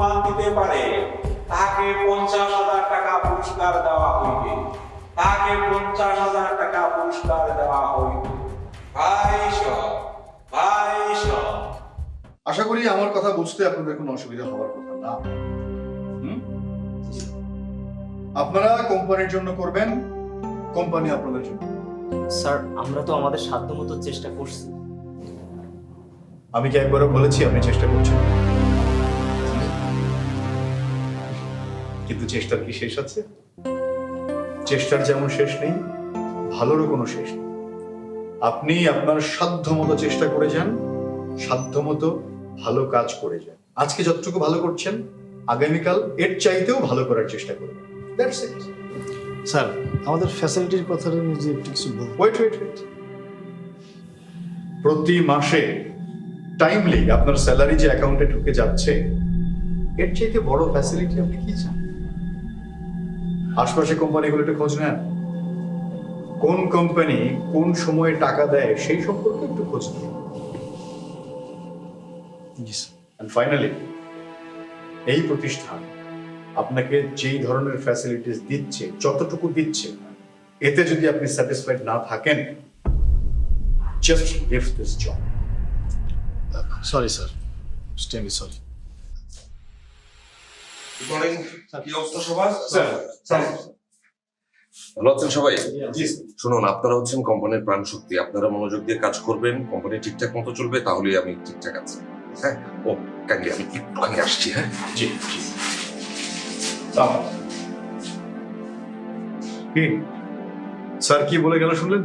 প্রমাণ দিতে পারে তাকে পঞ্চাশ হাজার টাকা পুরস্কার দেওয়া হইবে। তাকে পঞ্চাশ হাজার টাকা পুরস্কার দেওয়া হইবে। ভাই সব ভাই আশা করি আমার কথা বুঝতে আপনাদের কোনো অসুবিধা হওয়ার কথা না। হুম? আপনারা কোম্পানির জন্য করবেন কোম্পানি আপনাদের জন্য। স্যার আমরা তো আমাদের সাধ্যমতো চেষ্টা করছি। আমি কি একবারও বলেছি আপনি চেষ্টা করছেন কিন্তু চেষ্টার কি শেষ আছে? চেষ্টার যেমন শেষ নেই ভালোরও কোনো শেষ নেই। আপনি আপনার সাধ্য মতো চেষ্টা করে যান সাধ্য মতো ভালো কাজ করে যান। আজকে যতটুকু ভালো করছেন আগামীকাল এর চাইতেও ভালো করার চেষ্টা করবেন। দ্যাটস ইট স্যার আমাদের ফ্যাসিলিটির কথাটা নিজে একটু কিছু ওয়েট ওয়েট ওয়েট প্রতি মাসে টাইমলি আপনার স্যালারি যে অ্যাকাউন্টে ঢুকে যাচ্ছে এর চাইতে বড় ফ্যাসিলিটি আপনি কি চান? আশপাশে কোম্পানিগুলো একটু খোঁজ নেন। কোন কোম্পানি কোন সময়ে টাকা দেয় সেই সম্পর্কে একটু খোঁজ নিন। ফাইনালি এই প্রতিষ্ঠান আপনাকে যেই ধরনের ফ্যাসিলিটিস দিচ্ছে যতটুকু দিচ্ছে এতে যদি আপনি স্যাটিসফাইড না থাকেন just leave this job sorry sir extremely sorry morning কি অবস্থা সবার স্যার ভালো আছেন সবাই? শুনুন আপনারা হচ্ছেন কোম্পানির প্রাণ শক্তি। আপনারা মনোযোগ দিয়ে কাজ করবেন কোম্পানি ঠিকঠাক মতো চলবে তাহলেই আমি ঠিকঠাক আছি। হ্যাঁ? ও কাইন্ডলি আমি একটুখানি আসছি হ্যাঁ? জি জি। স্যার কি? স্যার কি বলে গেল শুনলেন?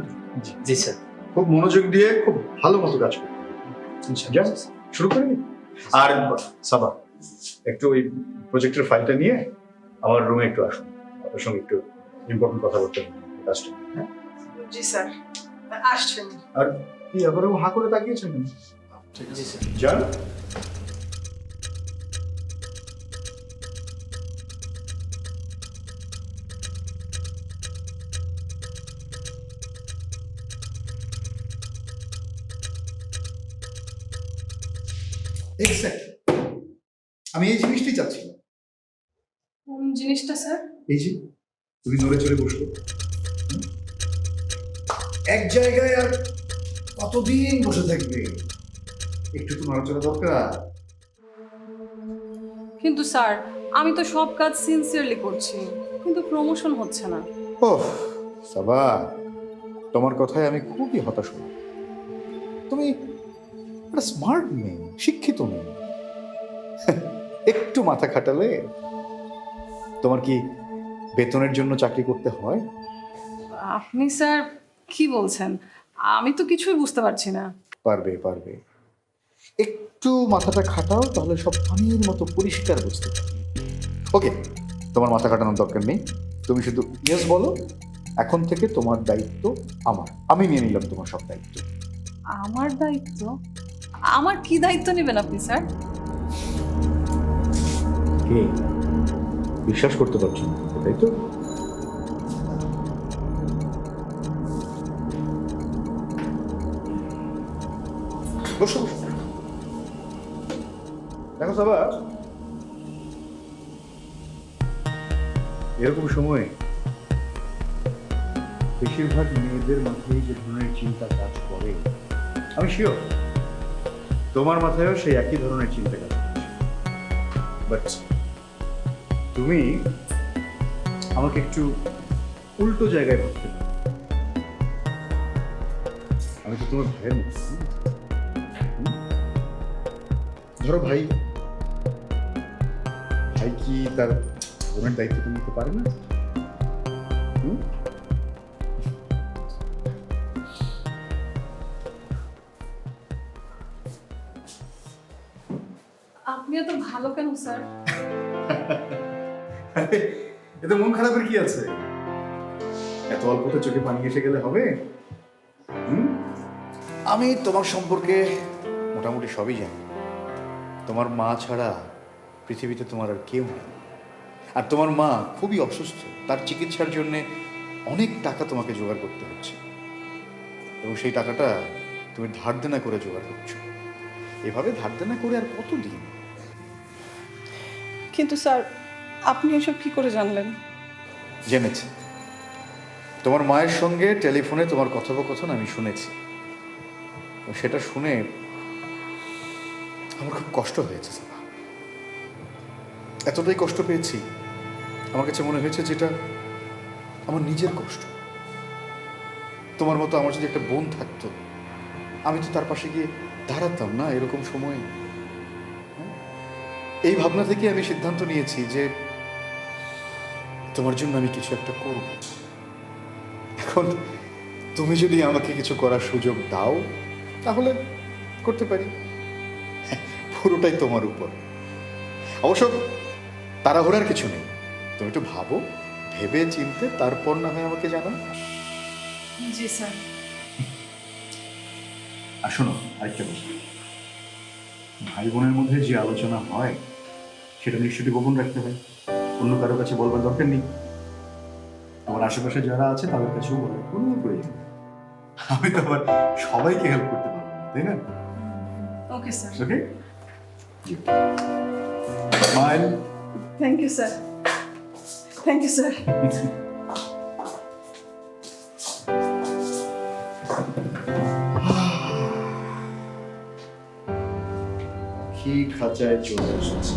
জি স্যার। খুব মনোযোগ দিয়ে খুব ভালো মতো কাজ করুন শুরু করে? আর সাবা একটু ওই প্রজেক্টের ফাইলটা নিয়ে আমার রুমে একটু আসুন। আপনার সঙ্গে একটু ইম্পর্টেন্ট কথা বলতে হবে। কাজটা হ্যাঁ? জি স্যার। আসছেন। আর কি আবারও হা করে তাকিয়েছেন? জি স্যার। যান। Exactly. আমি এই জিনিসটাই চাচ্ছিলাম কোন জিনিসটা স্যার? এই যে তুমি নড়ে চড়ে বসল এক জায়গায় আর কতদিন বসে থাকবে? একটু তো নড়াচড়া দরকার। কিন্তু স্যার আমি তো সব কাজ সিনসিয়ারলি করছি কিন্তু প্রমোশন হচ্ছে না। ও সাবা তোমার কথায় আমি খুবই হতাশ হই তুমি একটা স্মার্ট মেয়ে শিক্ষিত মেয়ে। একটু মাথা খাটালে তোমার কি বেতনের জন্য চাকরি করতে হয়? আপনি স্যার কি বলছেন? আমি তো কিছুই বুঝতে পারছি না। পারবে পারবে। একটু মাথাটা খাটাও তাহলে সব পানির মতো পরিষ্কার বুঝতে পারবে। ওকে তোমার মাথা খাটানোর দরকার নেই। তুমি শুধু ইয়েস বলো। এখন থেকে তোমার দায়িত্ব আমার। আমি নিয়ে নিলাম তোমার সব দায়িত্ব। আমার দায়িত্ব? আমার কি দায়িত্ব নেবেন আপনি স্যার? কে বিশ্বাস করতে পারছি না, তাই তো? দেখো এরকম সময়ে বেশিরভাগ মেয়েদের মাথায় যে ধরনের চিন্তা কাজ করে, আমি শিওর তোমার মাথায়ও সেই একই ধরনের চিন্তা কাজ করছে। বাট তুমি আমাকে একটু উল্টো জায়গায় ভাবতে আমি তো তোমার ভাইয়ের ধরো ভাই ভাই কি তার বোনের দায়িত্ব নিতে পারে না? হুম? আপনি এত ভালো কেন স্যার? এতে মন খারাপের কি আছে? এত অল্পতে চোখে পানি এসে গেলে হবে? হুম? আমি তোমার সম্পর্কে মোটামুটি সবই জানি। তোমার মা ছাড়া পৃথিবীতে তোমার আর কেউ নেই। আর তোমার মা খুবই অসুস্থ। তার চিকিৎসার জন্যে অনেক টাকা তোমাকে জোগাড় করতে হচ্ছে। এবং সেই টাকাটা তুমি ধার দেনা করে জোগাড় করছ। এভাবে ধার দেনা করে আর কতদিন? কিন্তু স্যার আপনি এসব কি করে জানলেন? জেনেছি। তোমার মায়ের সঙ্গে টেলিফোনে তোমার কথোপকথন আমি শুনেছি। সেটা শুনে আমার খুব কষ্ট হয়েছে এতটাই কষ্ট পেয়েছি, আমার কাছে মনে হয়েছে যেটা আমার নিজের কষ্ট। তোমার মতো আমার যদি একটা বোন থাকতো, আমি তো তার পাশে গিয়ে দাঁড়াতাম না এরকম সময়। হ্যাঁ? এই ভাবনা থেকে আমি সিদ্ধান্ত নিয়েছি যে তোমার জন্য আমি কিছু একটা করব। এখন তুমি যদি আমাকে কিছু করার সুযোগ দাও তাহলে করতে পারি। পুরোটাই তোমার উপর। অবশ্য তাড়াহুড়ার কিছু নেই। তুমি একটু ভাবো ভেবে চিনতে তারপর না হয় আমাকে জানো জি স্যার। আর শোনো আরেকটা কথা। ভাই বোনের মধ্যে যে আলোচনা হয় সেটা নিশ্চয়ই গোপন রাখতে হয়। অন্য কারও কাছে বলবার দরকার নেই। আমার আশেপাশে যারা আছে তাদের কাছেও বলার কোনো প্রয়োজন আমি তো আবার সবাইকে হেল্প করতে পারব তাই না? Okay sir okay smile thank you sir thank you sir কি খাঁচায় চলে এসেছে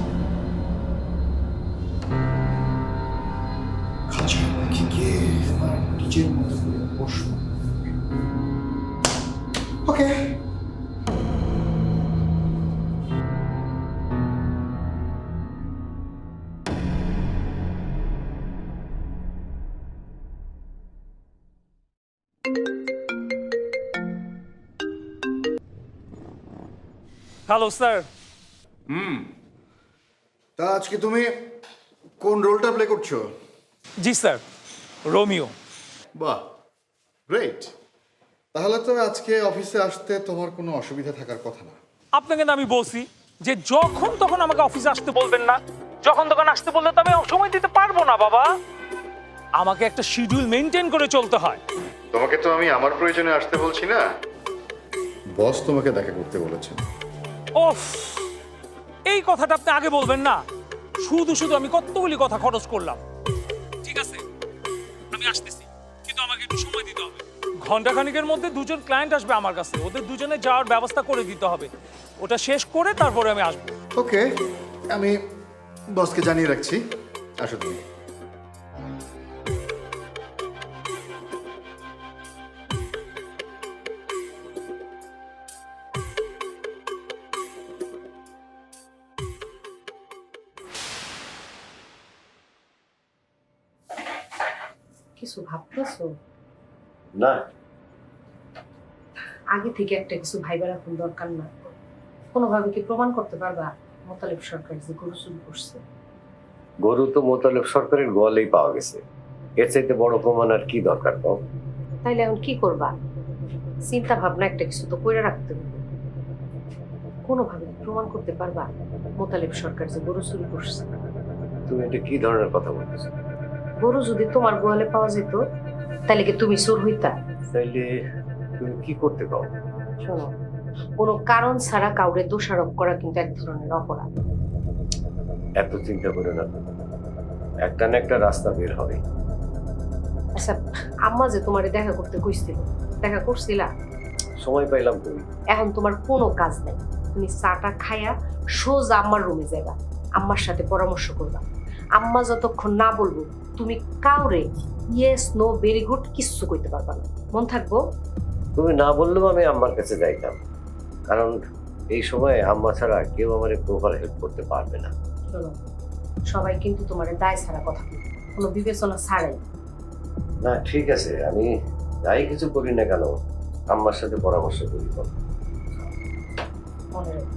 হ্যালো স্যার হুম। তা আজকে তুমি কোন রোলটা প্লে করছ? জি স্যার রোমিও বাহ গ্রেট তাহলে তো আজকে অফিসে আসতে তোমার কোনো অসুবিধা থাকার কথা না। আপনাকে না আমি বলছি যে যখন তখন আমাকে অফিসে আসতে বলবেন না। যখন তখন আসতে বললে তো আমি সময় দিতে পারব না বাবা। আমাকে একটা শিডিউল মেনটেন করে চলতে হয়। তোমাকে তো আমি আমার প্রয়োজনে আসতে বলছি না। বস তোমাকে দেখা করতে বলেছেন। ওফ এই কথাটা আপনি আগে বলবেন না। শুধু শুধু আমি কতগুলি কথা খরচ করলাম। ঠিক আছে আমি আসতেছি কিন্তু আমাকে একটু সময় দিতে হবে। ঘণ্টা খানিকের মধ্যে দুজন ক্লায়েন্ট আসবে আমার কাছে। ওদের দুজনে যাওয়ার ব্যবস্থা করে দিতে হবে। ওটা শেষ করে তারপরে আমি আসব। ওকে আমি বসকে জানিয়ে রাখছি। আসো তুমি। কিছু ভাবতেছো? না। আগে থেকে একটা কিছু ভাইবার এখন দরকার না। কোনোভাবে কি প্রমাণ করতে পারবা? মোতালেব সরকার যে গরু চুরি করছে। গরু তো মোতালেব সরকারের গোয়ালেই পাওয়া গেছে। এর চাইতে বড় প্রমাণ আর কি দরকার কও তাইলে এখন কি করবা? চিন্তা ভাবনা একটা কিছু তো করে রাখতে হবে। কোনোভাবে প্রমাণ করতে পারবা? মোতালেব সরকার যে গরু চুরি করছে। তুমি এটা কি ধরনের কথা বলতেছো? গরু যদি তোমার গোয়ালে পাওয়া যেত তাহলে কি তুমি চোর হইতা? তাইলে তুমি কি করতে কও শোনো কোনো কারণ ছাড়া কাউরে দোষারোপ করা কিন্তু এক ধরনের অপরাধ। এত চিন্তা করে না। একটা না একটা রাস্তা বের হবে। আচ্ছা আম্মা যে তোমারে দেখা করতে কইছিল দেখা করছিলা? সময় পাইলাম তুমি এখন তোমার কোনো কাজ নেই। তুমি চাটা খায়া সোজা আম্মার রুমে যাবা আম্মার সাথে পরামর্শ করবা। আম্মা যতক্ষণ না বলব তুমি কাউরে ইয়েস নো ভেরি গুড কিচ্ছু কইতে পারবা না। মন থাকব? তুমি না বললেও আমি আম্মার কাছে যাইতাম। কারণ এই সময় আম্মা ছাড়া কেউ আমার প্রপার হেল্প করতে পারবে না। শোনো সবাই কিন্তু তোমার দায় ছাড়া কথা বলবে কোনো বিবেচনা ছাড়াই। না ঠিক আছে আমি যাই কিছু করি না কেন আম্মার সাথে পরামর্শ করি। মনে রেখো।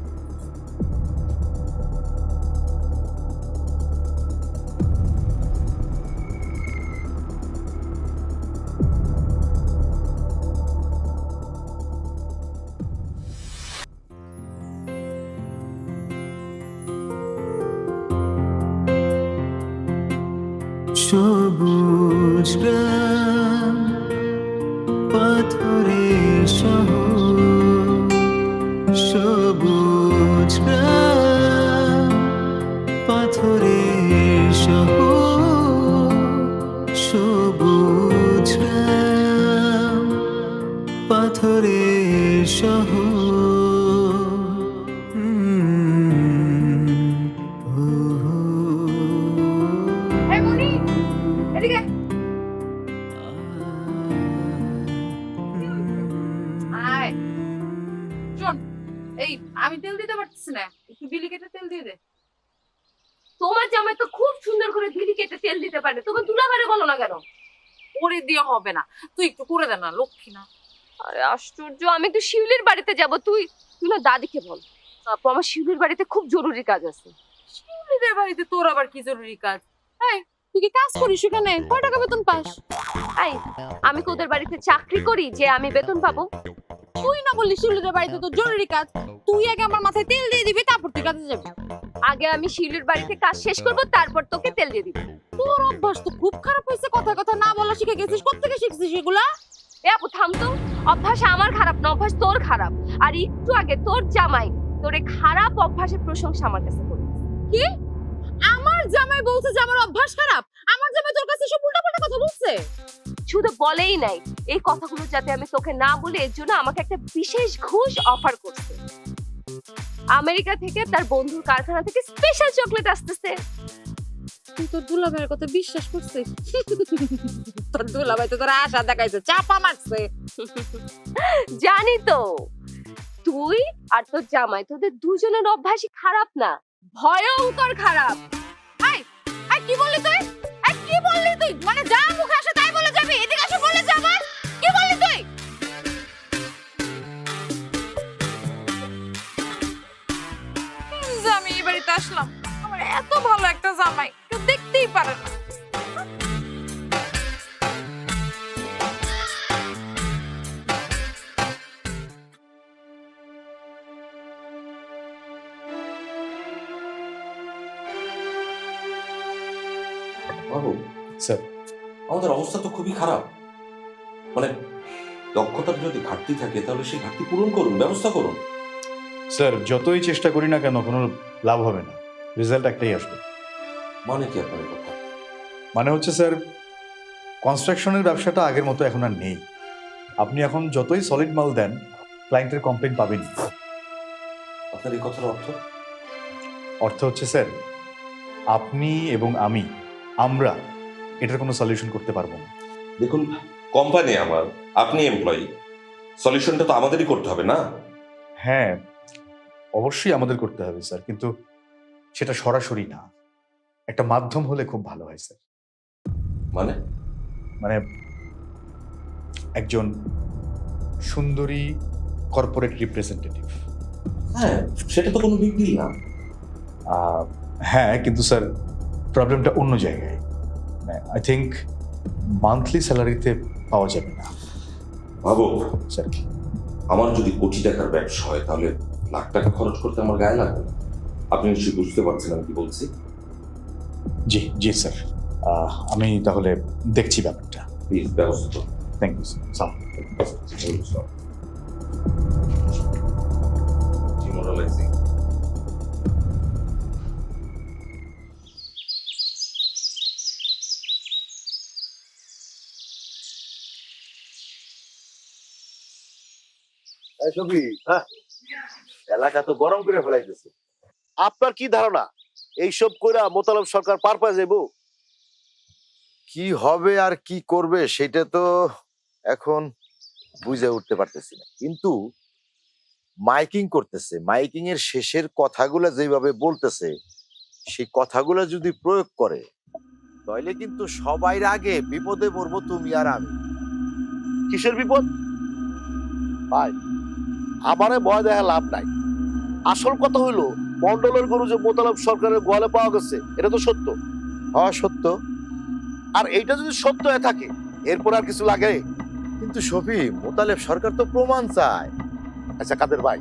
পাথরের শহর এই আমি তেল দিতে না। একটু কেটে তেল দিয়ে দে। তোমার তো খুব সুন্দর করে কেটে তেল দিতে পারে। তোমার দুলাবারে বলো না কেন? করে দিয়ে হবে না। তুই একটু করে দে না, লক্ষ্মী না। আশ্চর্য আমি একটু শিউলির বাড়িতে যাব। তুই তুই না দাদিকে বল। আপু আমার শিউলির বাড়িতে খুব জরুরি কাজ আছে। শিউলিদের বাড়িতে তোর আবার কি জরুরি কাজ? এই তুই কি কাজ করিস সেখানে কয় টাকা বেতন পাস? এই আমি কি ওদের বাড়িতে চাকরি করি যে আমি বেতন পাবো। তুই না বললি শিউলিদের বাড়িতে তোর জরুরি কাজ। তুই আগে আমার মাথায় তেল দিয়ে দিবি তারপর তুই কাজে যাবি। আগে আমি শিউলির বাড়িতে কাজ শেষ করব তারপর তোকে তেল দিয়ে দিব। তোর অভ্যাস তো খুব খারাপ হয়েছে কথা কথা না বলা শিখে গেছিস কোথেকে শিখছিস এগুলা? এ আপু থাম তো। অভ্যাস আমার খারাপ না, অভ্যাস তোর খারাপ। আর একটু আগে তোর জামাই তোর এই খারাপ অভ্যাসের প্রশংসা আমার কাছে করল। কি? আমার জামাই বলছে যে আমার অভ্যাস খারাপ? আমার জামাই তোর কাছে সব উল্টাপাল্টা কথা বলছে? শুধু বলেই নাই, এই কথাগুলো যাতে আমি তোকে না বলি, এর জন্য আমাকে একটা বিশেষ ঘুষ অফার করছে। আমেরিকা থেকে তার বন্ধুর কারখানা থেকে স্পেশাল চকলেট আসতেছে। তুই তোর দুলাভাইয়ের কথা বিশ্বাস করছিস? তোর দুলাভাই তো তোর আশা দেখাইছে চাপা মারছে। জানি তো। তুই আর তোর জামাই তোদের দুজনের অভ্যাসই খারাপ না? ভয়ঙ্কর খারাপ। এই কি বললি তুই? এই কি বললি তুই? মানে যা মুখে আসে তাই বলে যাবি? এদিকে এসে বলে কি বললি তুই? যে আমি এই বাড়িতে আসলাম। আমার এত ভালো একটা জামাই। দেখতেই পারে না। বাবু স্যার। আমাদের অবস্থা তো খুবই খারাপ। মানে দক্ষতার যদি ঘাটতি থাকে তাহলে সেই ঘাটতি পূরণ করুন ব্যবস্থা করুন। স্যার যতই চেষ্টা করি না কেন কোনো লাভ হবে না। রেজাল্ট একটাই আসবে। মানে কি আপনার কথা? মানে হচ্ছে স্যার কনস্ট্রাকশনের ব্যবসাটা আগের মতো এখন আর নেই। আপনি এখন যতই সলিড মাল দেন ক্লায়েন্টের কমপ্লেন পাবেন। আপনার এই কথার অর্থ? অর্থ হচ্ছে স্যার আপনি এবং আমি আমরা এটার কোনো সলিউশন করতে পারব না। দেখুন কোম্পানি আমার আপনি এমপ্লয়ি সলিউশনটা তো আমাদেরই করতে হবে না? হ্যাঁ অবশ্যই আমাদের করতে হবে স্যার কিন্তু সেটা সরাসরি না। একটা মাধ্যম হলে খুব ভালো হয় স্যার। মানে? মানে একজন সুন্দরী কর্পোরেট রিপ্রেজেন্টেটিভ হ্যাঁ সেটা তো কোনো বিগ ডিল না। হ্যাঁ কিন্তু স্যার প্রবলেমটা অন্য জায়গায়। আই থিঙ্ক মান্থলি স্যালারিতে পাওয়া যাবে না। ভাবো স্যার আমার যদি কোটি টাকার ব্যবসা হয় তাহলে লাখ টাকা খরচ করতে আমার গায়ে লাগবে। আপনি নিশ্চয়ই বুঝতে পারছেন আমি কি বলছি? জি জি স্যার। আমি তাহলে দেখছি ব্যাপারটা। প্লিজ ব্যবস্থা থ্যাংক ইউ স্যার Demoralizing. হ্যাঁ, এলাকা তো গরম করে ফেলাইতেছে। আপনার কি ধারণা? এইসব কইরা মোতালেব সরকার পার পায় যাব কি হবে আর কি করবে সেটা তো এখন বুঝে উঠতে পারতেছি না। কিন্তু মাইকিং করতেছে মাইকিং এর শেষের কথাগুলো যেভাবে বলতেছে সেই কথাগুলো যদি প্রয়োগ করে তাহলে কিন্তু সবাই আগে বিপদে পড়ব তুমি আর আমি। কিসের বিপদ? ভাই আমারে ভয় দেখা লাভ নাই। আসল কথা হইল মন্ডলের গরু যে মোতালেব সরকারের গোয়ালে পাওয়া গেছে এটা তো সত্য। হওয়া সত্য। আর এইটা যদি সত্য হয়ে থাকে এরপর আর কিছু লাগে? কিন্তু শফি মোতালেব সরকার তো প্রমাণ চায়। আচ্ছা কাদের ভাই?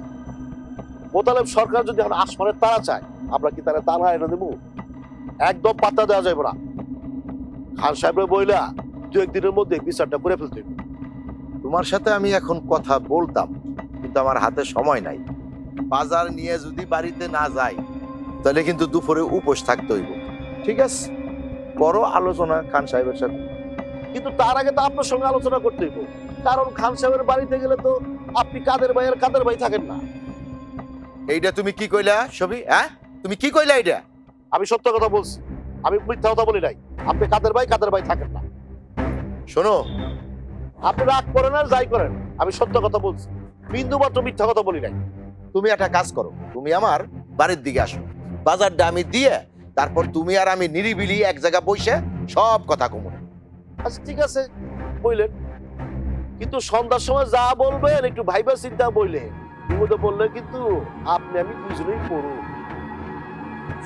মোতালেব সরকার যদি এখন আসমানের তারা চায় আমরা কি তারা তারা এনে দেবো? একদম পাত্তা দেওয়া যাবে না। খান সাহেবের বইলা দু একদিনের মধ্যে বিচারটা করে ফেলতে। তোমার সাথে আমি এখন কথা বলতাম কিন্তু আমার হাতে সময় নাই। বাজার নিয়ে যদি বাড়িতে না যাই তাহলে কিন্তু দুপুরে উপোস থাকতে হইব। ঠিক আছে? করো আলোচনা খান সাহেবের সাথে। কিন্তু তার আগে তো আপনার সঙ্গে আলোচনা করতে হইব। কারণ খান সাহেবের বাড়িতে গেলে তো আপনি কাদের ভাই আর কাদের ভাই থাকেন না। এইটা তুমি কি কইলা ছবি হ্যাঁ? তুমি কি কইলা এইটা আমি সত্য কথা বলছি। আমি মিথ্যা কথা বলি নাই। আপনি কাদের ভাই কাদের ভাই থাকেন না। শোনো, আপনি রাগ করেন আর যাই করেন। আমি সত্য কথা বলছি। বিন্দু মাত্র মিথ্যা কথা বলি নাই। তুমি একটা কাজ করো, তুমি আমার বাড়ির দিকে আসো। বাজারটা আমি দিয়ে তারপর তুমি আর আমি নিরিবিলি এক জায়গা বসে সব কথা কমু। আচ্ছা ঠিক আছে বললেন কিন্তু সন্ধ্যার সময় যা বলবেন, একটু ভাইবা চিন্তা বললেন বিপদে বললে কিন্তু আপনি আমি দুজনেই পড়ু।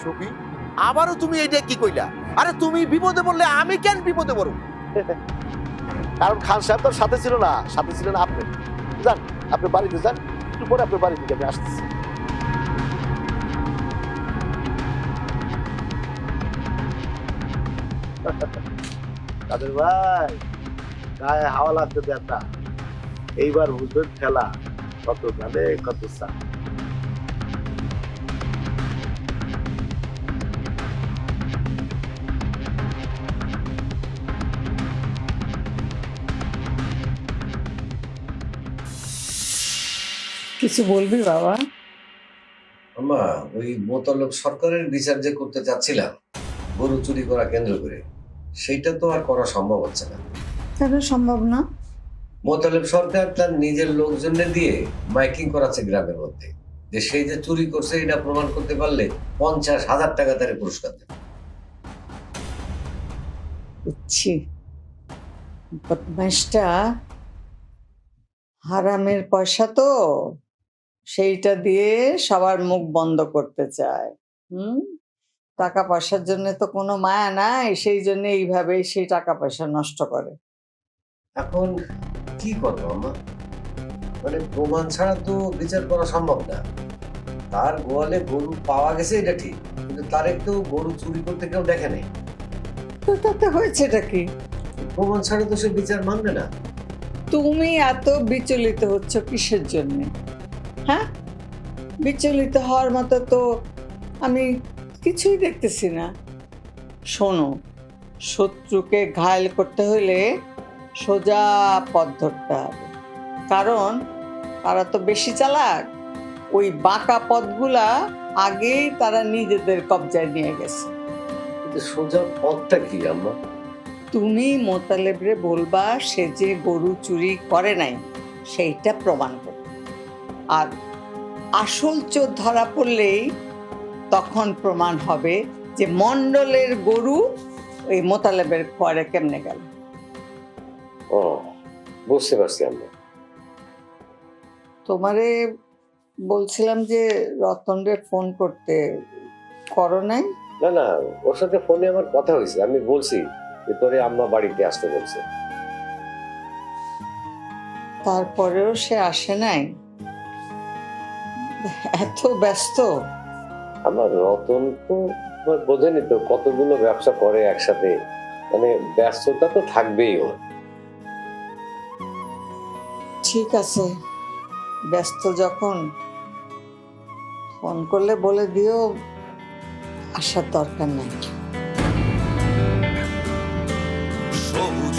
ছবি আবারও তুমি এইটা কি কইলা? আরে তুমি বিপদে বললে আমি কেন বিপদে পড়ব কারণ খান সাহেব তো সাথে ছিল না, সাথে ছিলেন আপনি। যান, আপনি বাড়িতে যান। একটু পরে আপনার বাড়ি থেকে আমি আসতেছি কাদের ভাই, গায়ে হাওয়া লাগতে দেন এইবার বুঝবেন খেলা, কত গালে কত চা কিছু বলবি বাবা? আমা ওই মোতালব সরকারের বিচার যে করতে চাচ্ছিলাম গরু চুরি করা কেন্দ্র করে সেটা তো আর করা সম্ভব হচ্ছে না। কেন সম্ভব না। মোতালেব সরকার তার নিজের লোকজনের দিয়ে মাইকিং করাচ্ছে গ্রামের মধ্যে। যে সেই যে চুরি করছে এটা প্রমাণ করতে পারলে পঞ্চাশ হাজার টাকা তার পুরস্কার দেবে। বুঝছি বদমাইশটা হারামের পয়সা তো। সেইটা দিয়ে সবার মুখ বন্ধ করতে চায়। হুম? টাকা পয়সার জন্য তো কোনো মায়া নাই সেই জন্য এইভাবেই সেই টাকা পয়সা নষ্ট করে। এখন কি করব আমা মানে প্রমাণ ছাড়া তো বিচার করা সম্ভব না। তার গোয়ালে গরু পাওয়া গেছে এটা ঠিক কিন্তু তার একটু গরু চুরি করতে কেউ দেখে নেই। তো তাতে হয়েছেটা কি? প্রমাণ ছাড়া তো সে বিচার মানবে না। তুমি এত বিচলিত হচ্ছ কিসের জন্য? হ্যাঁ? বিচলিত হওয়ার মতো তো আমি কিছুই দেখতেছি না। শোনো শত্রুকে ঘায়ল করতে হলে সোজা পথ ধরতে হবে। কারণ তারা তো বেশি চালাক। ওই বাঁকা পথগুলা আগেই তারা নিজেদের কবজায় নিয়ে গেছে। সোজা পথটা কি আম্মা? তুমি মোতালেবরে বলবা সে যে গরু চুরি করে নাই সেইটা প্রমাণ করবে আর আসল চোর ধরা পড়লেই তখন প্রমাণ হবে যে মণ্ডলের গরু ওই মোতালেবের খোয়ারে কেমনে গেল। ও বুঝতে পারছি আম্মা তোমারে বলছিলাম যে রতনরে ফোন করতে করো নাই? না না ওর সাথে ফোনে আমার কথা হয়েছে। আমি বলছি যে তোরে আম্মা বাড়িতে আসতে বলছে। তারপরেও সে আসে নাই? এত ব্যস্ত। আমার রতন তো বোঝেনি তো কতগুলো ব্যবসা করে একসাথে। মানে ব্যস্ততা তো থাকবেই ওর। ঠিক আছে ব্যস্ত যখন। ফোন করলে বলে দিও আসার দরকার নাই। সবুজ